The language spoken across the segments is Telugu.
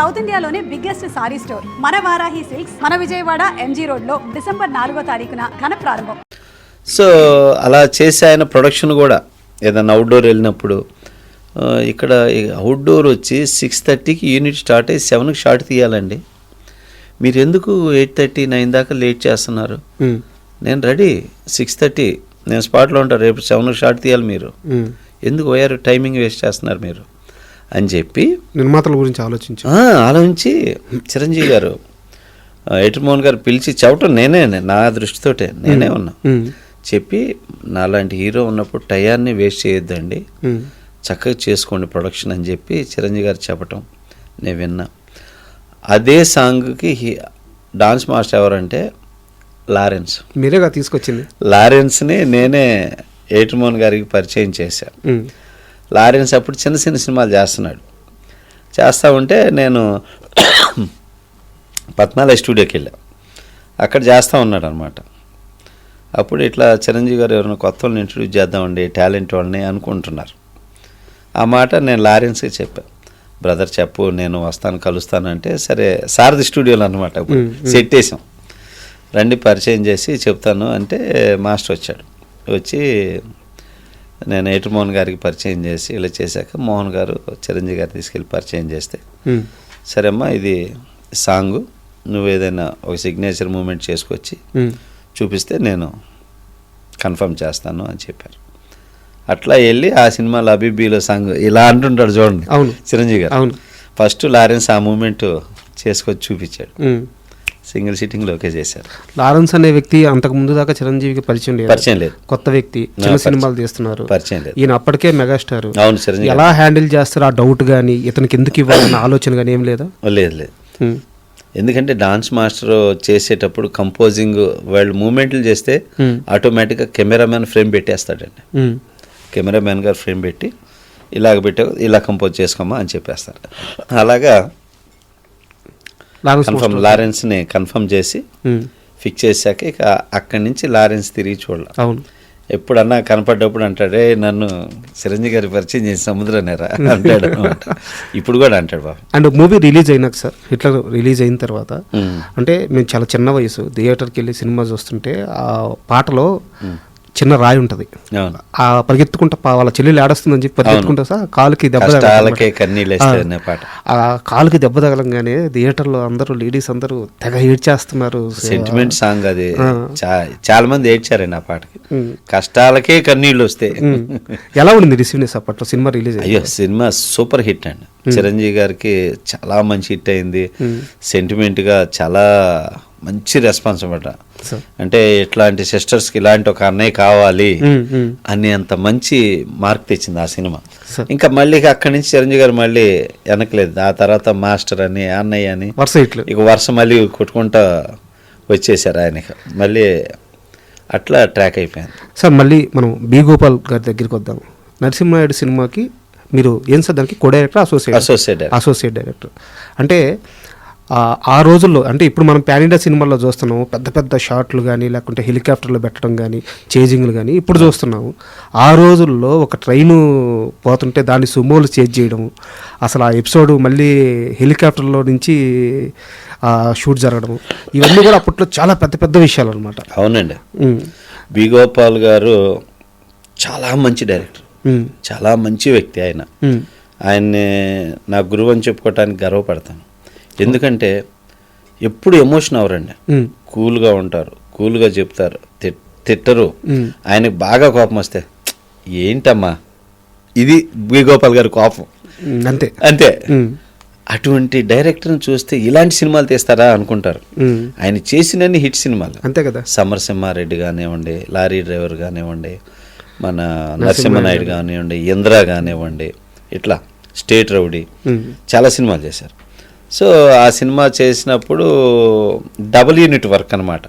సౌత్ ఇండియాలోనే బిగ్గెస్ట్ సారీ స్టోర్. మన వారాహి సిల్క్స్ మన విజయవాడ ఎంజీ రోడ్లో డిసెంబర్ నాలుగో తారీఖున ఘన ప్రారంభం. సో అలా చేసి ఆయన ప్రొడక్షన్ కూడా ఏదైనా అవుట్డోర్ వెళ్ళినప్పుడు ఇక్కడ అవుట్డోర్ వచ్చి సిక్స్ థర్టీకి యూనిట్ స్టార్ట్ అయ్యి సెవెన్కి షార్ట్ తీయాలండి. మీరు ఎందుకు ఎయిట్ థర్టీ నైన్ దాకా లేట్ చేస్తున్నారు? నేను రెడీ సిక్స్ థర్టీ నేను స్పాట్లో ఉంటాను రేపు సెవెన్కి షార్ట్ తీయాలి మీరు. ఎందుకు పోయారు టైమింగ్ వేస్ట్ చేస్తున్నారు మీరు? అని చెప్పి నిర్మాతల గురించి ఆలోచించు. ఆలోచించి చిరంజీవి గారు ఎటుమోహన్ గారు పిలిచి చెప్పటం నేనే నా దృష్టితోటే నేనే ఉన్నా. చెప్పి నాలాంటి హీరో ఉన్నప్పుడు టయాన్ని వేస్ట్ చేయొద్దండి. చక్కగా చేసుకోండి ప్రొడక్షన్ అని చెప్పి చిరంజీవి గారు చెప్పటం నేను విన్నా. అదే సాంగ్కి హీ డాన్స్ మాస్టర్ ఎవరంటే లారెన్స్. మీరేగా తీసుకొచ్చింది? లారెన్స్ని నేనే ఏటుమోహన్ గారికి పరిచయం చేశాను లారెన్స్ అప్పుడు చిన్న చిన్న సినిమాలు చేస్తున్నాడు. చేస్తూ ఉంటే నేను పద్నాలుగు స్టూడియోకి వెళ్ళా. అక్కడ చేస్తూ ఉన్నాడు అనమాట అప్పుడు ఇట్లా చిరంజీవి గారు ఎవరైనా కొత్త వాళ్ళని ఇంట్రడ్యూస్ చేద్దామండి టాలెంట్ వాళ్ళని అనుకుంటున్నారు. ఆ మాట నేను లారెన్స్కి చెప్పా. బ్రదర్ చెప్పు నేను వస్తాను కలుస్తానంటే సరే సారథి స్టూడియోలో అనమాట. సెట్ వేసాం రండి పరిచయం చేసి చెప్తాను అంటే మాస్టర్ వచ్చాడు. వచ్చి నేను ఏటు మోహన్ గారికి పరిచయం చేసి ఇలా చేశాక మోహన్ గారు చిరంజీవి గారు తీసుకెళ్ళి పరిచయం చేస్తే సరే అమ్మా ఇది సాంగ్ నువ్వు ఏదైనా ఒక సిగ్నేచర్ మూమెంట్ చేసుకొచ్చి చూపిస్తే నేను కన్ఫర్మ్ చేస్తాను అని చెప్పారు అట్లా వెళ్ళి ఆ సినిమాలో అబిబీలో సాంగ్ ఇలా అంటుంటాడు చూడండి అవును. చిరంజీవి గారు అవును. ఫస్ట్ లారెన్స్ ఆ మూమెంట్ చేసుకొచ్చి చూపించాడు. సింగిల్ సిట్టింగ్లో ఓకే చేశారు. లారెన్స్ అనే వ్యక్తి అంతకు ముందు దాకా చిరంజీవికి పరిచయం లేదు. పరిచయం లేదు. కొత్త వ్యక్తి చిన్న. సినిమాలు తీస్తున్నారు. పరిచయం లేదు. ఈయన అప్పటికే మెగాస్టార్. అవును చిరంజీవి ఎలా హ్యాండిల్ చేస్తారు ఆ డౌట్ కానీ ఇతనికి ఎందుకు ఇవ్వాలన్న ఆలోచన కానీ ఏం లేదా. లేదు లేదు. ఎందుకంటే డాన్స్ మాస్టర్ చేసేటప్పుడు కంపోజింగ్ వాళ్ళు మూమెంట్లు చేస్తే. ఆటోమేటిక్గా కెమెరామ్యాన్ ఫ్రేమ్ పెట్టేస్తాడండి. ఉమ్, కెమెరామ్యాన్ గారు ఫ్రేమ్ పెట్టి ఇలాగ పెట్టా ఇలా కంపోజ్ చేసుకోమా అని చెప్పేస్తారు అలాగా కన్ఫర్మ్ లారెన్స్ని కన్ఫర్మ్ చేసి ఫిక్స్ చేశాక ఇక అక్కడి నుంచి లారెన్స్ తిరిగి చూడాలి. అవును. ఎప్పుడన్నా కనపడ్డప్పుడు అంటాడే నన్ను చిరంజీవి గారి పరిచయం చేసి సముద్రనేరా? అంటాడు అన్నమాట. ఇప్పుడు కూడా అంటాడు బాబు. అండ్ మూవీ రిలీజ్ అయినాక సార్ హిట్లర్ రిలీజ్ అయిన తర్వాత ఉమ్. అంటే మేము చాలా చిన్న వయసు థియేటర్కి వెళ్ళి సినిమా చూస్తుంటే ఆ పాటలో చిన్న రాయి ఉంటుంది. ఆ పరిగెత్తుకుంటా వాళ్ళ చెల్లెలు ఆడస్తుందని చెప్పి పరిగెత్తుకుంటా సార్ కాలుకి దెబ్బ ఆ, అనే పాట. ఆ కాలుకి దెబ్బ తగలంగానే థియేటర్లో అందరూ లేడీస్ అందరూ తెగ ఏడ్చేస్తున్నారు. సెంటిమెంట్ సాంగ్ అది. చాలా మంది ఏడ్చారండి ఆ పాటకి. కష్టాలకే కన్నీళ్ళు వస్తాయి. ఎలా ఉండింది రిసీవ్నెస్ అప్పట్లో సినిమా రిలీజ్ అయ్యి? అయ్యో సినిమా సూపర్ హిట్ అండి. చిరంజీవి గారికి చాలా మంచి హిట్ అయింది. సెంటిమెంట్గా చాలా మంచి రెస్పాన్స్ అనమాట అంటే ఇట్లాంటి సిస్టర్స్కి ఇలాంటి ఒక అన్నయ్య కావాలి. అని అంత మంచి మార్క్ తెచ్చింది ఆ సినిమా. ఇంకా మళ్ళీ అక్కడి నుంచి చిరంజీవి గారు మళ్ళీ వెనకలేదు. ఆ తర్వాత మాస్టర్ అని అన్నయ్య అని. వరుస ఇక వరుస మళ్ళీ కొట్టుకుంటా వచ్చేసారు ఆయనకి మళ్ళీ అట్లా ట్రాక్ అయిపోయింది. సార్ మళ్ళీ మనం బి గోపాల్ గారి దగ్గరికి వద్దాం. నరసింహాయుడు సినిమాకి మీరు ఏం సార్ దానికి co director associate associate associate director. అంటే ఆ, రోజుల్లో అంటే ఇప్పుడు మనం పాన్ ఇండియా సినిమాల్లో చూస్తున్నాము పెద్ద పెద్ద షాట్లు కానీ లేకుంటే హెలికాప్టర్లు పెట్టడం కానీ చేజింగ్లు కానీ ఇప్పుడు చూస్తున్నాము. ఆ రోజుల్లో ఒక ట్రైను పోతుంటే దాన్ని సుమోలు చేజ్ చేయడం అసలు ఆ ఎపిసోడ్ మళ్ళీ హెలికాప్టర్లో నుంచి షూట్ జరగడం ఇవన్నీ కూడా అప్పట్లో చాలా పెద్ద పెద్ద విషయాలు అనమాట అవునండి. బి గోపాల్ గారు చాలా మంచి డైరెక్టర్. చాలా మంచి వ్యక్తి ఆయన. ఆయన్ని నా గురువు అని చెప్పుకోవటానికి గర్వపడతాను. ఎందుకంటే ఎప్పుడు ఎమోషన్ అవరండి కూల్గా ఉంటారు కూల్గా చెప్తారు తిట్- తిట్టరు. ఆయనకి బాగా కోపం వస్తే ఏంటమ్మా? ఇది బి గోపాల్ గారి కోపం. అంతే. అంతే. అటువంటి డైరెక్టర్ని చూస్తే ఇలాంటి సినిమాలు తీస్తారా అనుకుంటారు. ఆయన చేసినన్ని హిట్ సినిమాలు. అంతే కదా. సమరసింహారెడ్డి కానివ్వండి లారీ డ్రైవర్ కానివ్వండి మన నరసింహనాయుడు కానివ్వండి ఇంద్ర కానివ్వండి ఇట్లా స్టేట్ రౌడీ. చాలా సినిమాలు చేశారు. సో ఆ సినిమా చేసినప్పుడు డబుల్ యూనిట్ వర్క్ అనమాట.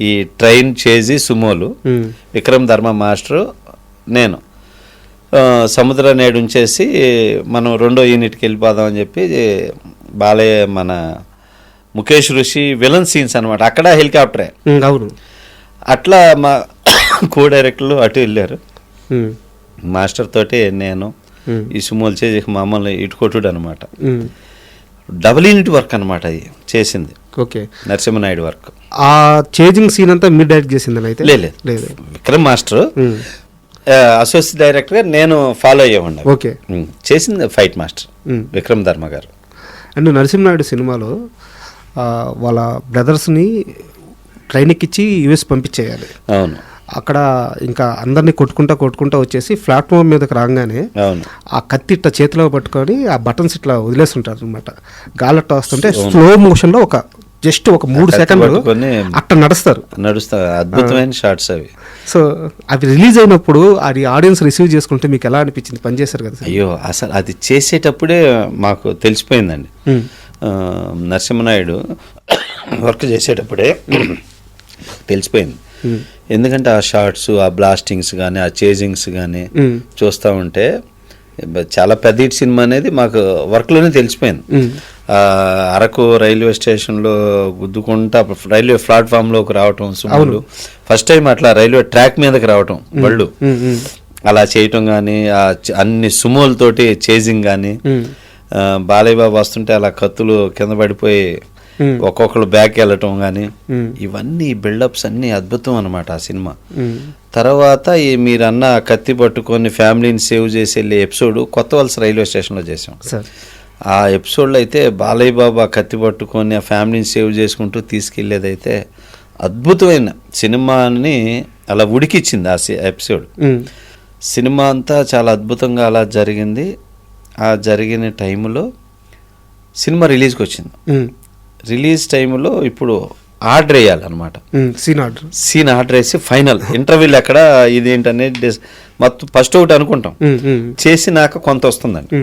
ఈ ట్రైన్ చేసి సుమోలు. విక్రమ్ ధర్మ మాస్టరు నేను సముద్ర నేడు ఉంచేసి మనం రెండో యూనిట్కి వెళ్ళిపోదాం అని చెప్పి బాలయ్య మన ముఖేష్ ఋషి విలన్ సీన్స్ అనమాట అక్కడ హెలికాప్టరే అవును అట్లా మా కో డైరెక్టర్లు అటు వెళ్ళారు. మాస్టర్ తోటి నేను. ఈ సుమోలు చేసి మమ్మల్ని ఇటుకొట్టుడు అనమాట ఉమ్. డబుల్ యూనిట్ వర్క్ అనమాట అది చేసింది. ఓకే. నరసింహనాయుడు వర్క్. ఆ చేజింగ్ సీన్ అంతా మీరు డైరెక్ట్ చేసిందని అయితే? లేదు లేదు. విక్రమ్ మాస్టర్. అసోసియేట్ డైరెక్టర్గా నేను ఫాలో అయ్యేవాడిని. ఓకే. చేసింది ఫైట్ మాస్టర్. విక్రమ్ ధర్మ గారు. అండ్ నరసింహనాయుడు సినిమాలో వాళ్ళ బ్రదర్స్ని ట్రైన్ ఎక్కించి యూఎస్ పంపించేయాలి. అవును. అక్కడ ఇంకా అందరినీ కొట్టుకుంటా కొట్టుకుంటా వచ్చేసి ప్లాట్ఫామ్ మీదకి రాగానే ఆ కత్తి ఇట్లా చేతిలో పట్టుకొని ఆ బటన్స్ ఇట్లా వదిలేస్తుంటారు అనమాట గాలట్ట వస్తుంటే స్లో మోషన్లో ఒక జస్ట్ ఒక మూడు సెకండ్లు పట్టుకొని అట్ట నడుస్తారు. నడుస్తా అద్భుతమైన షార్ట్స్ అవి. సో అవి రిలీజ్ అయినప్పుడు అది ఆడియన్స్ రిసీవ్ చేసుకుంటే మీకు ఎలా అనిపించింది? పనిచేశారు కదా అయ్యో అసలు అది చేసేటప్పుడే మాకు తెలిసిపోయిందండి. నరసింహనాయుడు వర్క్ చేసేటప్పుడే తెలిసిపోయింది. ఎందుకంటే ఆ షార్ట్స్ ఆ బ్లాస్టింగ్స్ కానీ ఆ చేజింగ్స్ కానీ ఉమ్. చూస్తూ ఉంటే చాలా పెద్ద హిట్ సినిమా అనేది మాకు వర్క్లోనే తెలిసిపోయింది. ఆ, అరకు రైల్వే స్టేషన్లో గుద్దుకుంటా రైల్వే ప్లాట్ఫామ్లోకి రావటం సుమ్ములు ఫస్ట్ టైం అట్లా రైల్వే ట్రాక్ మీదకి రావటం బళ్ళు. అలా చేయటం కానీ అన్ని సుమోలతోటి చేజింగ్ కానీ. బాలయ్య బాబు వస్తుంటే అలా కత్తులు కింద పడిపోయి. ఒక్కొక్కరు బ్యాక్ వెళ్ళటం కానీ ఉమ్. ఇవన్నీ బిల్డప్స్ అన్నీ అద్భుతం అనమాట ఆ సినిమా ఉమ్. తర్వాత ఈ మీరు అన్న కత్తి పట్టుకొని ఫ్యామిలీని సేవ్ చేసి వెళ్ళే ఎపిసోడ్ కొత్త వలస రైల్వే స్టేషన్లో చేసాం ఆ ఎపిసోడ్లో అయితే బాలయ్య బాబు కత్తి పట్టుకొని ఆ ఫ్యామిలీని సేవ్ చేసుకుంటూ తీసుకెళ్ళేదైతే అద్భుతమైన సినిమాని అలా ఉడికిచ్చింది ఆ ఎపిసోడ్. సినిమా అంతా చాలా అద్భుతంగా అలా జరిగింది ఆ జరిగిన టైంలో సినిమా రిలీజ్కి వచ్చింది. రిలీజ్ టైంలో ఇప్పుడు ఆర్డర్ వేయాలన్నమాట. సీన్ ఆర్డర్ సీన్ ఆర్డర్ వేసి ఫైనల్ ఇంటర్వ్యూలు ఎక్కడ ఇదేంటనేది మొత్తం ఫస్ట్ ఒకటి అనుకుంటాం. చేసినాక కొంత వస్తుందండి.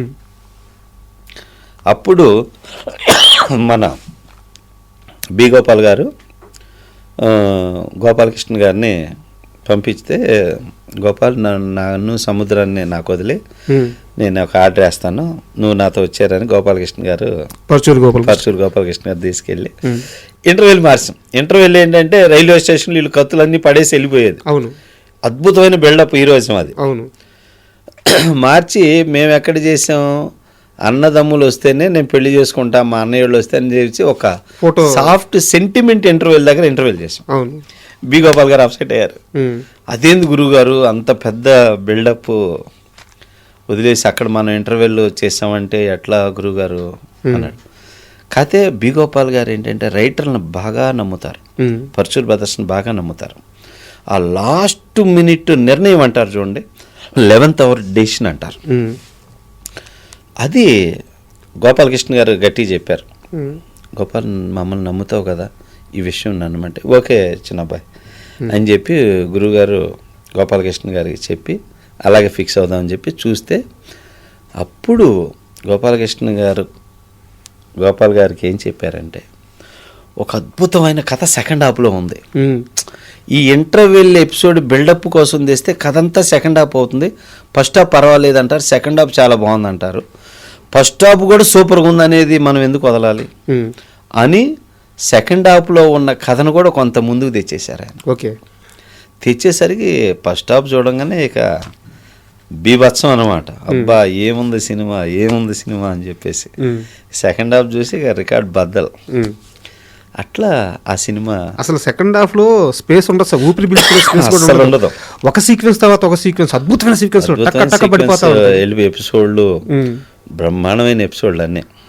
అప్పుడు మన బి గోపాల్ గారు గోపాలకృష్ణ గారిని పంపిస్తే గోపాల్ నన్ను సముద్రాన్ని నాకు వదిలి. నేను ఒక ఆర్డర్ వేస్తాను. నువ్వు నాతో వచ్చారని గోపాలకృష్ణ గారు పరచూరు గోపాల్ పరచూరు గోపాలకృష్ణ గారు తీసుకెళ్ళి ఉమ్. ఇంటర్వ్యూలు మార్చాం. ఇంటర్వ్యూలు ఏంటంటే రైల్వే స్టేషన్లో వీళ్ళు కత్తులన్నీ పడేసి వెళ్ళిపోయేది. అవును. అద్భుతమైన బిల్డప్ హీరోయిజం అది అవును. మార్చి మేము ఎక్కడ చేసాం? అన్నదమ్ములు వస్తేనే నేను పెళ్ళి చేసుకుంటా మా అన్నయ్య వాళ్ళు వస్తే అని చెప్పి ఒక ఫోటో. సాఫ్ట్ సెంటిమెంట్ ఇంటర్వ్యూల దగ్గర ఇంటర్వ్యూలు చేసాం. అవును. బి గోపాల్ గారు అప్సెట్ అయ్యారు. అదేంది గురువు గారు అంత పెద్ద బిల్డప్ వదిలేసి అక్కడ మనం ఇంటర్వ్యూలు చేసామంటే ఎట్లా గురువు గారు అన్నాడు కాకపోతే బి గోపాల్ గారు ఏంటంటే రైటర్లను బాగా నమ్ముతారు. పరచూర్ బ్రదర్స్ని బాగా నమ్ముతారు ఆ లాస్ట్ మినిట్ నిర్ణయం అంటారు చూడండి లెవెన్త్ అవర్ డెసిషన్ అంటారు. అది గోపాలకృష్ణ గారు గట్టి చెప్పారు. గోపాల్ మమ్మల్ని నమ్ముతావు కదా ఈ విషయం నన్నమంటే ఓకే చిన్నబ్బాయి అని చెప్పి గురుగారు గోపాలకృష్ణ గారికి చెప్పి అలాగే ఫిక్స్ అవుదామని చెప్పి చూస్తే అప్పుడు గోపాలకృష్ణ గారు గోపాల్ గారికి ఏం చెప్పారంటే ఒక అద్భుతమైన కథ సెకండ్ హాఫ్లో ఉంది. ఈ ఇంటర్వెల్ ఎపిసోడ్ బిల్డప్ కోసం తెస్తే కథ అంతా సెకండ్ హాఫ్ అవుతుంది ఫస్ట్ హాఫ్ పర్వాలేదు అంటారు సెకండ్ హాఫ్ చాలా బాగుంది అంటారు ఫస్ట్ హాఫ్ కూడా సూపర్గా ఉంది అనేది మనం ఎందుకు వదలాలి. అని సెకండ్ హాఫ్లో ఉన్న కథను కూడా కొంత ముందుకు తెచ్చేశారు ఆయన. ఓకే. తెచ్చేసరికి ఫస్ట్ హాఫ్ చూడంగానే ఇక బీభత్సం అనమాట అబ్బా ఏముంది సినిమా ఏముంది సినిమా అని చెప్పేసి. సెకండ్ హాఫ్ చూసి ఇక రికార్డ్ బద్దలు. అట్లా ఆ సినిమా అసలు సెకండ్ హాఫ్లో స్పేస్ ఉండదు సార్. ఊపిరి స్పేస్ ఉండదు. ఒక సీక్వెన్స్ తర్వాత ఒక సీక్వెన్స్ అద్భుతమైన సీక్వెన్స్. ఎపిసోడ్లు. బ్రహ్మాండమైన ఎపిసోడ్లు అన్నీ.